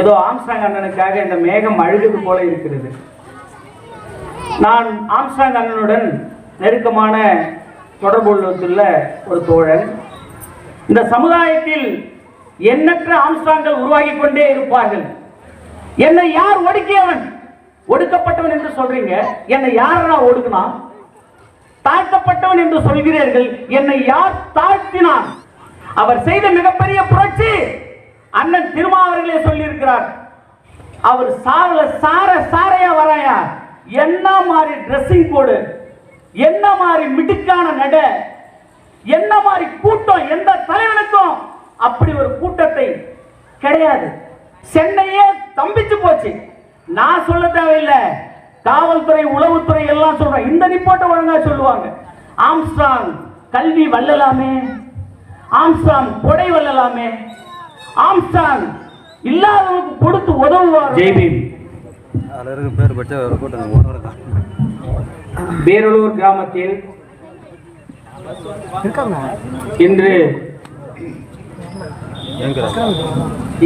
ஏதோ ஆம்ஸ்டாங் அண்ணனுக்காக இந்த மேகம் அழுகுது போல இருக்கிறது. நான் ஆம்ஸ்டாங் அண்ணனுடன் நெருக்கமான தொடர்பு உள்ளதுள்ள ஒரு தோழன். இந்த சமுதாயத்தில் எண்ணற்ற ஆம்ஸ்டாங்கள் உருவாகி கொண்டே இருப்பார்கள். என்னை யார் ஒடுக்கியவன்? ஒடுக்கப்பட்டவன் என்று சொல்றீங்க. என்னை யாரா ஒடுக்கினா? தாழ்த்தப்பட்டவன் என்று சொல்கிறீர்கள். என்னை யார் தாழ்த்தினான்? அவர் செய்த மிகப்பெரிய புரட்சி அண்ணன் திருமாவர்களே சொல்லியிருக்கிறார். அவர் சாரல சார சாரையா வராயா? என்ன மாதிரி ட்ரெஸ்ஸிங் போடு என்ன மாதிரி மிடுக்கான நட? என்ன மாதிரி கூட்டம்? எந்த தலைவனுக்கும்? அப்படி ஒரு கூட்டத்தை கிடையாது. சென்னையே தம்பிச்சு போச்சு. நான் சொல்ல தேவையில்லை. காவல்துறை உளவுத்துறை எல்லாம் சொல்றேன் இந்த ரிப்போர்ட்டை ஒழுங்கா சொல்லுவாங்க. ஆம்ஸ்ட்ராங் கல்வி வல்லலாமே. ஆம்ஸ்ட்ராங் கொடை வல்லலாமே. ஆம்ஸ்ட்ராங் இல்லாதவனுக்கு கொடுத்து உதவுவார். ஜெய்பீம் அதில் பேர் பற்றி ஒரு கூட்டம் ஒரு இருக்கான் பேரலூர் கிராமத்தில் இன்று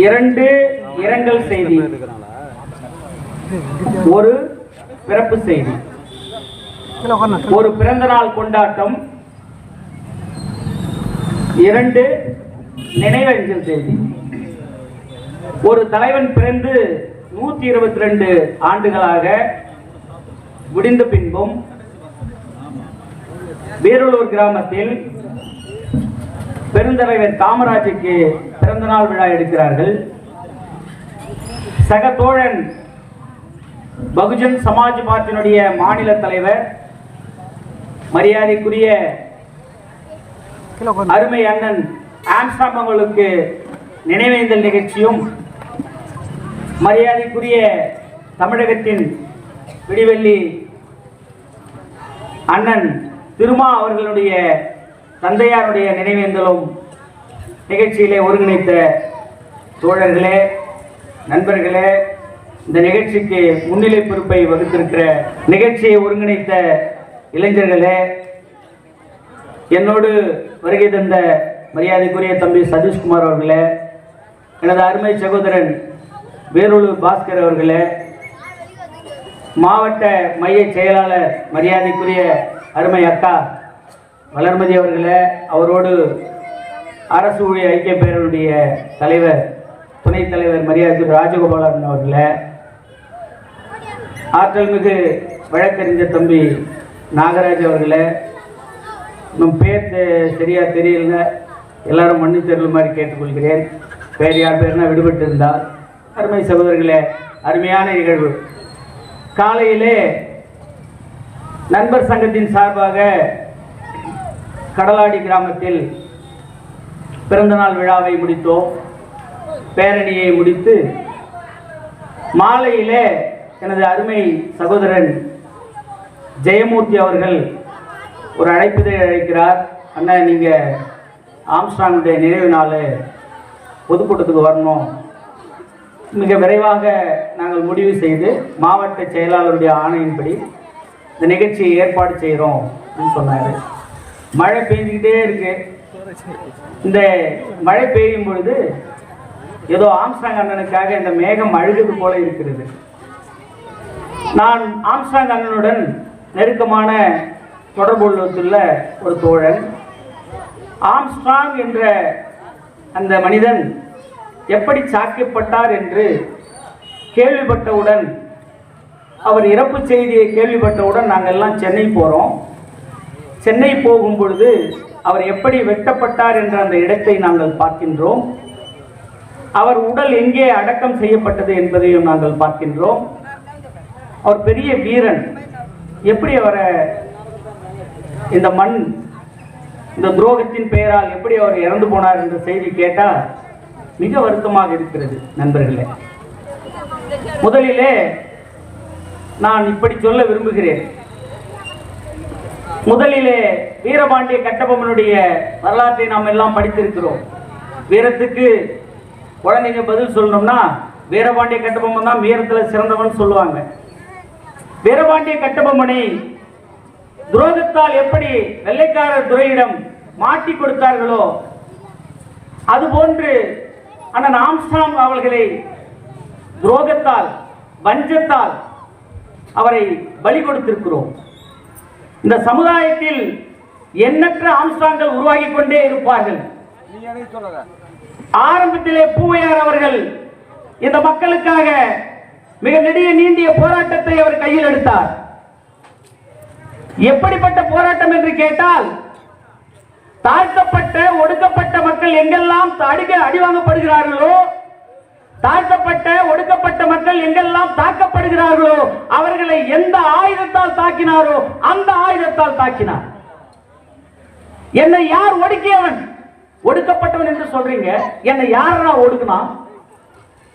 இரண்டு இரங்கல் செய்தி. ஒரு பிறப்பு செய்தி. ஒரு பிறந்த நாள் கொண்டாட்டம். இரண்டு நினைவஞ்சல் செய்தி. ஒரு தலைவன் பிறந்து நூத்தி இருபத்தி ரெண்டு ஆண்டுகளாக முடிந்த பின்பும் வீரலூர் கிராமத்தில் பெருந்தலைவர் காமராஜுக்கு பிறந்த நாள் விழா எடுக்கிறார்கள். சக தோழன் பகுஜன் சமாஜ் பார்ட்டியினுடைய மாநில தலைவர் மரியாதைக்குரிய அருமை அண்ணன் ஆம்ஸ்டாம் அவர்களுக்கு நினைவேந்தல் நிகழ்ச்சியும் மரியாதைக்குரிய தமிழகத்தின் விடிவெள்ளி அண்ணன் திருமா அவர்களுடைய தந்தையாருடைய நினைவேந்தலும் நிகழ்ச்சியிலே ஒருங்கிணைத்த தோழர்களே நண்பர்களே இந்த நிகழ்ச்சிக்கு முன்னிலை பொறுப்பை வகுத்திருக்கிற நிகழ்ச்சியை ஒருங்கிணைத்த இளைஞர்களே என்னோடு வருகை தந்த மரியாதைக்குரிய தம்பி சதீஷ்குமார் அவர்களே எனது அருமை சகோதரன் வேலூர் பாஸ்கர் அவர்களே மாவட்ட மைய செயலாளர் மரியாதைக்குரிய அருமை அக்கா வளர்மதி அவர்களே அவரோடு அரசு ஊழிய ஐக்கிய பேரவையுடைய தலைவர் துணைத் தலைவர் மரியாதை ராஜகோபாலன் அவர்களே ஆற்றல் மிகு வழக்கறிஞர் தம்பி நாகராஜ் அவர்களே இன்னும் பேர் தெ- சரியா தெரியல எல்லாரும் மன்னித்தருள் மாதிரி கேட்டுக்கொள்கிறேன். பேர் யார் பேர்னா விடுபட்டு இருந்தால் அருமை சகோதரர்களே அருமையான நிகழ்வு. காலையிலே நண்பர் சங்கத்தின் சார்பாக கடலாடி கிராமத்தில் பிறந்தநாள் விழாவை முடித்தோம். பேரணியை முடித்து மாலையிலே எனது அருமை சகோதரன் ஜெயமூர்த்தி அவர்கள் ஒரு அழைப்பிதை அழைக்கிறார் அண்ணா நீங்கள் ஆம்ஸ்டாங்குடைய நினைவு நாள் பொதுக்கூட்டத்துக்கு வரணும். மிக விரைவாக நாங்கள் முடிவு செய்து மாவட்ட செயலாளருடைய ஆணையின்படி இந்த நிகழ்ச்சியை ஏற்பாடு செய்கிறோம் அப்படின்னு சொன்னார். மழை பெய்ஞ்சிக்கிட்டே இருக்கு. இந்த மழை பெய்யும் பொழுது ஏதோ ஆம்ஸ்டாங் அண்ணனுக்காக இந்த மேகம் அழுகுது போல இருக்கிறது. நான் ஆம்ஸ்டாங் அண்ணனுடன் நெருக்கமான தொடர்பு உள்ளதுள்ள ஒரு தோழன். ஆம்ஸ்ட்ராங் என்ற அந்த மனிதன் எப்படி சாக்கியப்பட்டார் என்று கேள்விப்பட்டவுடன் அவர் இறப்பு செய்தியை கேள்விப்பட்டவுடன் நாங்கள் எல்லாம் சென்னை போகிறோம் சென்னை போகும் பொழுது அவர் எப்படி வெட்டப்பட்டார் என்ற அந்த இடத்தை நாங்கள் பார்க்கின்றோம். அவர் உடல் எங்கே அடக்கம் செய்யப்பட்டது என்பதையும் நாங்கள் பார்க்கின்றோம். அவர் பெரிய வீரன். எப்படி அவரை இந்த மண் இந்த துரோகத்தின் பெயரால் எப்படி அவர் இறந்து போனார் என்ற செய்தி கேட்டால் மிக வருத்தமாக இருக்கிறது நண்பர்களே. முதலிலே நான் இப்படி சொல்ல விரும்புகிறேன். முதலிலே வீரபாண்டிய கட்டபொம்மனுடைய வரலாற்றை நாம் எல்லாம் படித்திருக்கிறோம். வீரத்துக்கு குழந்தைங்க பதில் சொல்லணும்னா வீரபாண்டிய கட்டபொம்மன் தான் வீரத்தில் சிறந்தவன் சொல்லுவாங்க. வீரபாண்டிய கட்டபொம்மனை துரோகத்தால் எப்படி வெள்ளைக்காரர் துறையிடம் மாட்டி கொடுத்தார்களோ அதுபோன்று அண்ணன் ஆம்ஸ்டாங் அவர்களை துரோகத்தால் வஞ்சத்தால் அவரை பலி கொடுத்திருக்கிறோம் இந்த சமுதாயத்தில் எண்ணற்ற ஆம்ஸ்டாங்கள் உருவாகி கொண்டே இருப்பார்கள். ஆரம்பத்திலே பூவையார் அவர்கள் இந்த மக்களுக்காக மிக நெடிய நீண்டிய போராட்டத்தை அவர் கையில் எடுத்தார். எப்படிப்பட்ட போராட்டம் என்று கேட்டால் தாழ்த்தப்பட்ட ஒடுக்கப்பட்ட மக்கள் எங்கெல்லாம் அடிக்க அடிவாங்கப்படுகிறார்களோ தாக்கப்பட்ட ஒடுக்கப்பட்ட மக்கள் எங்கெல்லாம் தாக்கப்படுகிறார்களோ அவர்களை எந்த ஆயுதத்தால் தாக்கினாரோ அந்த ஆயுதத்தால் தாக்கினார். என்னை யார் ஒடுக்கியவன்? ஒடுக்கப்பட்டவன் என்று சொல்றீங்க. என்னை யாரா ஒடுக்கினான்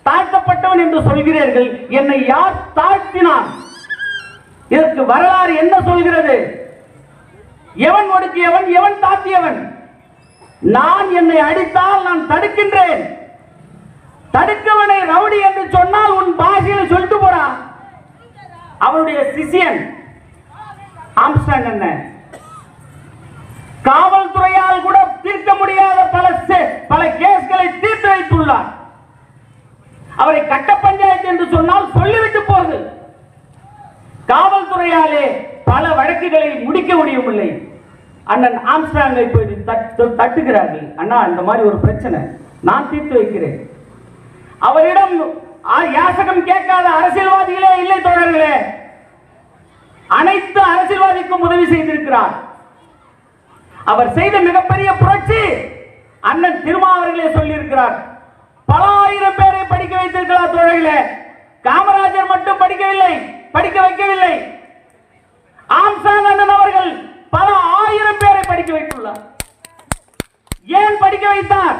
தாழ்த்தப்பட்டவன் என்று சொல்கிறீர்கள். என்னை யார் தாழ்த்தினான் இதற்கு வரலாறு என்ன சொல்கிறது? எவன் ஒடுக்கியவன்? எவன் தாத்தியவன் நான் என்னை அடித்தால் நான் தடுக்கின்றேன். தடுக்கவனை ரவுடி என்று சொன்னால் உன் பாஷையில் சொல்லிட்டு போறா அவனுடைய சிசியன் ஆம்ஸ்டாங் என்ன? காவல்துறையால் கூட தீர்க்க முடியாத பல சே- பல கேஸ்களை தீர்த்து வைத்துள்ளார். அவரை கட்ட பஞ்சாயத்து என்று சொன்னால் சொல்லிவிட்டு போகுது. காவல்துறையாலே பல வழக்குகளை முடிக்க முடியவில்லை அண்ணன் ஆம்ஸ்டாங்கை போய் தட்டு- தட்டுகிறார்கள். அண்ணா இந்த மாதிரி ஒரு பிரச்சனை. நான் தீர்த்து வைக்கிறேன். அவரிடம் யாசகம் கேட்காத அரசியல்வாதிகளே இல்லை தோழர்களே. அனைத்து அரசியல்வாதிக்கும் உதவி செய்திருக்கிறார். அவர் செய்த மிகப்பெரிய புரட்சி அண்ணன் திருமாவர்களே சொல்லியிருக்கிறார். பல ஆயிரம் பேரை படிக்க வைத்திருக்கிறார் தோழர்களே. காமராஜர் மட்டும் படிக்கவில்லை படிக்க வைக்கவில்லை. ஆம்சாங் அண்ணன் அவர்கள் பல ஆயிரம் பேரை படிக்க வைத்துள்ளார். ஏன் படிக்க வைத்தார்?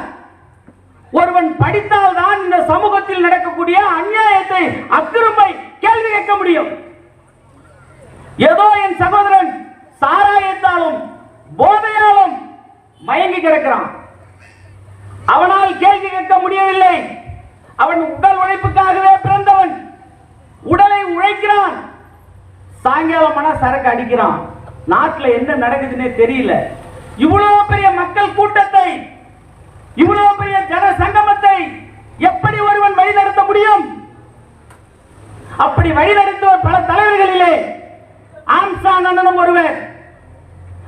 ஒருவன் படித்தால் தான் இந்த சமூகத்தில் நடக்கக்கூடிய அநியாயத்தை அக்கிரமை கேள்வி கேட்க முடியும். ஏதோ என் சகோதரன் சாராயத்தாலும் போதையாலும் மயங்கி கிடக்கிறான். அவனால் கேள்வி கேட்க முடியவில்லை. அவன் உடல் உழைப்புக்காகவே பிறந்தவன். உடலை உழைக்கிறான். சாயங்காலம் சரக்கு அடிக்கிறான். நாட்டில் என்ன நடக்குதுன்னே தெரியல. இவ்வளவு பெரிய மக்கள் கூட்டத்தை இவ்வளவு பெரிய ஜன சங்கமத்தை எப்படி ஒருவன் வழிநடத்த முடியும்? அப்படி வழிநடத்துவ பல தலைவர்களிலே ஆம்சாங் அண்ணனும் ஒருவர்.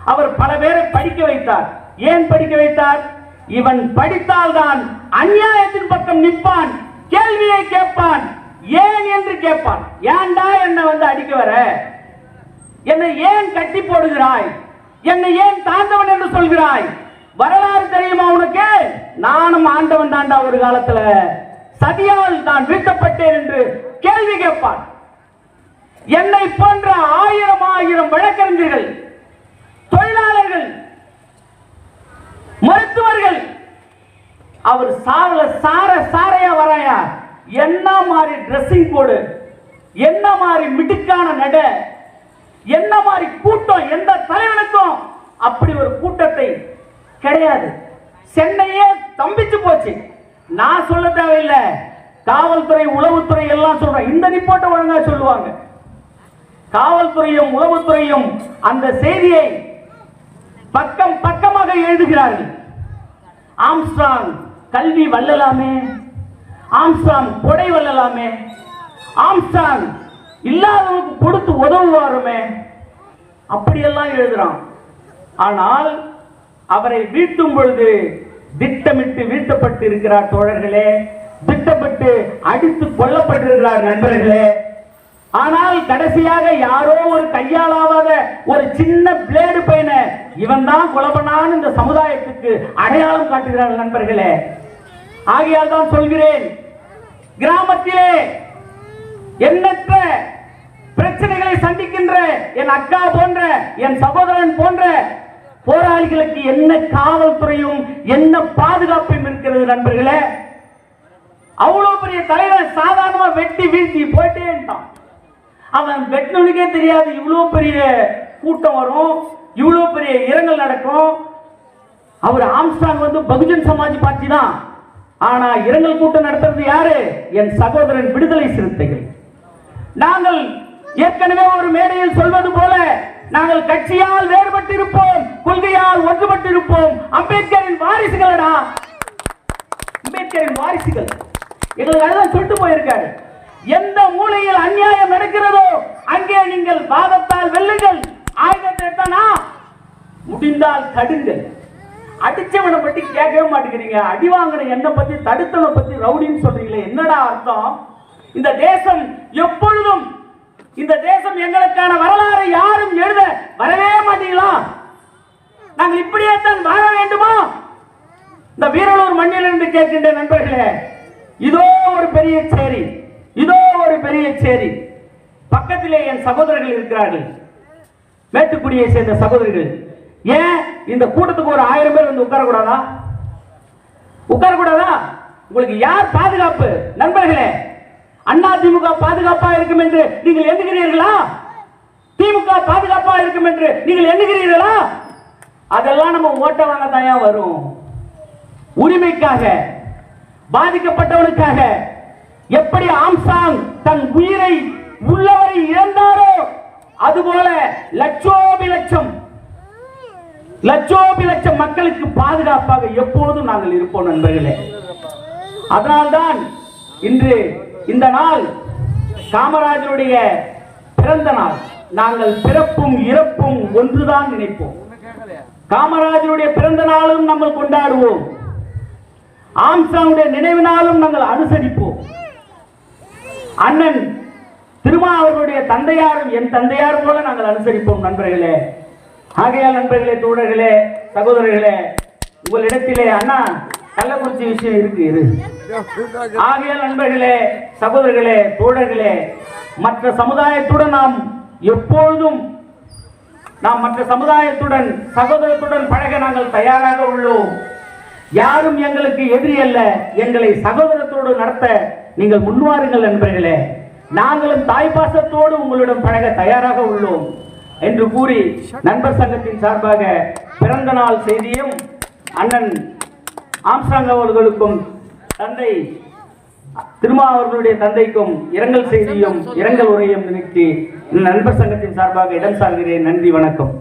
அவர் பல பேரை படிக்க வைத்தார். ஏன் படிக்க வைத்தார்? இவன் படித்தால்தான் அநியாயத்தின் பக்கம் நிற்பான் கேள்வியை கேட்பான். ஏன் என்று கேட்பான். ஏன்டா என்ன வந்து அடிக்க வர? என்னை ஏன் கட்டி போடுகிறாய்? என்னை ஏன் தாண்டவன் என்று சொல்கிறாய்? வரலாறு தெரியுமா உனக்கு? நானும் ஆண்டவன் தாண்டா ஒரு காலத்துல. சதியால் நான் வீழ்த்தப்பட்டேன் என்று கேள்வி கேட்பான். என்னை போன்ற ஆயிரம் ஆயிரம் வழக்கறிஞர்கள் தொழிலாளர்கள் மருத்துவர்கள் அவர் சாரல சார சாரையா வராயா? என்ன மாதிரி ட்ரெஸ்ஸிங் கோடு என்ன மாதிரி மிடுக்கான நட என்ன மாதிரி கூட்டம் எந்த தலைவனுக்கும் அப்படி ஒரு கூட்டத்தை கிடையாது. சென்னையே தம்பிச்சு போச்சு. நான் சொல்ல தேவையில்லை. காவல்துறை உளவுத்துறை எல்லாம் சொல்றேன் இந்த ரிப்போர்ட்டை ஒழுங்கா சொல்லுவாங்க. காவல்துறையும் உளவுத்துறையும் அந்த செய்தியை பக்கம் பக்கமாக எழுதுகிறார்கள். ஆம்ஸ்ட்ராங் கல்வி வல்லலாமே. ஆம்ஸ்ட்ராங் கொடை வல்லலாமே. ஆம்ஸ்ட்ராங் இல்லாதவனுக்கு கொடுத்து உதவுவாருமே. அப்படியெல்லாம் எழுதுறான். ஆனால் அவரை வீழ்த்தும் பொழுது திட்டமிட்டு வீழ்த்தப்பட்டு இருக்கிறார் தோழர்களே. திட்டப்பட்டு அடித்து கொல்லப்பட்டிருக்கிறார் நண்பர்களே. ஆனால் கடைசியாக யாரோ ஒரு கையாளாவாத ஒரு சின்ன பிளேடு பையனை இவன் தான் குலபனான் இந்த சமுதாயத்துக்கு அடையாளம் காட்டுகிறார் நண்பர்களே. ஆகையால் தான் சொல்கிறேன் கிராமத்திலே எண்ணற்ற பிரச்சனைகளை சந்திக்கின்ற என் அக்கா போன்ற என் சகோதரன் போன்ற போராளிகளுக்கு என்ன காவல்துறையும் என்ன பாதுகாப்பும் இருக்கிறது நண்பர்களே? அவ்வளவு பெரிய தலைவர் சாதாரணமா வெட்டி வீழ்த்தி போயிட்டே இருந்தான். அவன் வெட்டினவனுக்கே தெரியாது இவ்வளவு பெரிய கூட்டம் வரும் இவ்வளவு பெரிய இரங்கல் நடக்கும். அவர் ஆம்ஸ்டாங் வந்து பகுஜன் சமாஜ் பார்ட்டி தான். ஆனா இரங்கல் கூட்டம் நடத்துறது யாரு? என் சகோதரன் விடுதலை சிறுத்தைகள். நாங்கள் ஏற்கனவே ஒரு மேடையில் சொல்வது போல நாங்கள் கட்சியால் வேறுபட்டிருப்போம் கொள்கையால் ஒன்றுபட்டிருப்போம். அம்பேத்கரின் வாரிசுகளடா. அம்பேத்கரின் வாரிசுகள். எங்களுக்கு சொல்லிட்டு போயிருக்காரு. எந்த மூலையில் அநியாயம் நடக்கிறதோ அங்கே நீங்கள் வாதத்தால் வெல்லுங்கள். ஆயுதத்தை எடுத்தானா? முடிந்தால் கடுங்கள் அடிச்சவனை பத்தி கேட்கவே மாட்டேங்கிறீங்க. அடி வாங்கின என்ன பத்தி தடுத்தவனை பத்தி ரவுடின்னு சொல்றீங்களே என்னடா அர்த்தம்? இந்த தேசம் எப்பொழுதும் இந்த தேசம் எங்களுக்கான வரலாறை யாரும் எழுத வரவே மாட்டீங்களா? நாங்கள் இப்படியே தான் வாழ வேண்டுமா? இந்த வீரலூர் மண்ணிலிருந்து கேட்கின்ற நண்பர்களே இதோ ஒரு பெரிய சேரி இதோ ஒரு பெரிய சேரி. பக்கத்திலே என் சகோதரர்கள் இருக்கிறார்கள். மேட்டுக்குடியை சேர்ந்த சகோதரர்கள். ஏன் இந்த கூட்டத்துக்கு ஒரு ஆயிரம் பேர் வந்து உட்காரக்கூடாதா? உட்காரக்கூடாதா? உங்களுக்கு யார் பாதுகாப்பு? நண்பர்களே அண்ணா திமுக பாதுகாப்பா இருக்கும் என்று நீங்கள் எண்ணுகிறீர்களா? திமுக பாதுகாப்பா இருக்கும் என்று நீங்கள் எண்ணுகிறீர்களா? அதெல்லாம் நம்ம ஓட்ட வாங்க தான் வரும். உரிமைக்காக பாதிக்கப்பட்டவனுக்காக எப்படி ஆம்சாங் தன் உயிரை உள்ளவரை இழந்தாரோ அதுபோல லட்சோபி லட்சம் லட்சோபி லட்சம் மக்களுக்கு பாதுகாப்பாக எப்பொழுதும் நாங்கள் இருப்போம் நண்பர்களே. அதனால்தான் இன்று இந்த நாள் காமராஜருடைய பிறந்த நாள். நாங்கள் பிறப்பும் இறப்பும் ஒன்றுதான் நினைப்போம். காமராஜருடைய பிறந்த நாளும் நம்ம கொண்டாடுவோம். ஆம்சாங்குடைய நினைவு நாளும் நாங்கள் அனுசரிப்போம். அண்ணன் திருமா அவர்களுடைய தந்தையாரும் என் தந்தையார் போல நாங்கள் அனுசரிப்போம் நண்பர்களே. ஆகையால் நண்பர்களே தோழர்களே சகோதரர்களே உங்களிடத்திலே அண்ணா கள்ளக்குறிச்சி விஷயம் இருக்கு இரு ஆகையால் நண்பர்களே சகோதரர்களே தோழர்களே மற்ற சமுதாயத்துடன் நாம் எப்பொழுதும் நாம் மற்ற சமுதாயத்துடன் சகோதரத்துடன் பழக நாங்கள் தயாராக உள்ளோம். யாரும் எங்களுக்கு எதிரி அல்ல. எங்களை சகோதரத்தோடு நடத்த நீங்கள் முன்வாருங்கள் நண்பர்களே. நாங்களும் தாய்ப்பாசத்தோடு உங்களுடன் பழக தயாராக உள்ளோம் என்று கூறி நண்பர் சங்கத்தின் சார்பாக பிறந்த நாள் செய்தியும் அண்ணன் ஆம்சாங் அவர்களுக்கும் தந்தை திருமா அவர்களுடைய தந்தைக்கும் இரங்கல் செய்தியும் இரங்கல் உரையும் நினைத்து நண்பர் சங்கத்தின் சார்பாக இடம் சார்கிறேன். நன்றி வணக்கம்.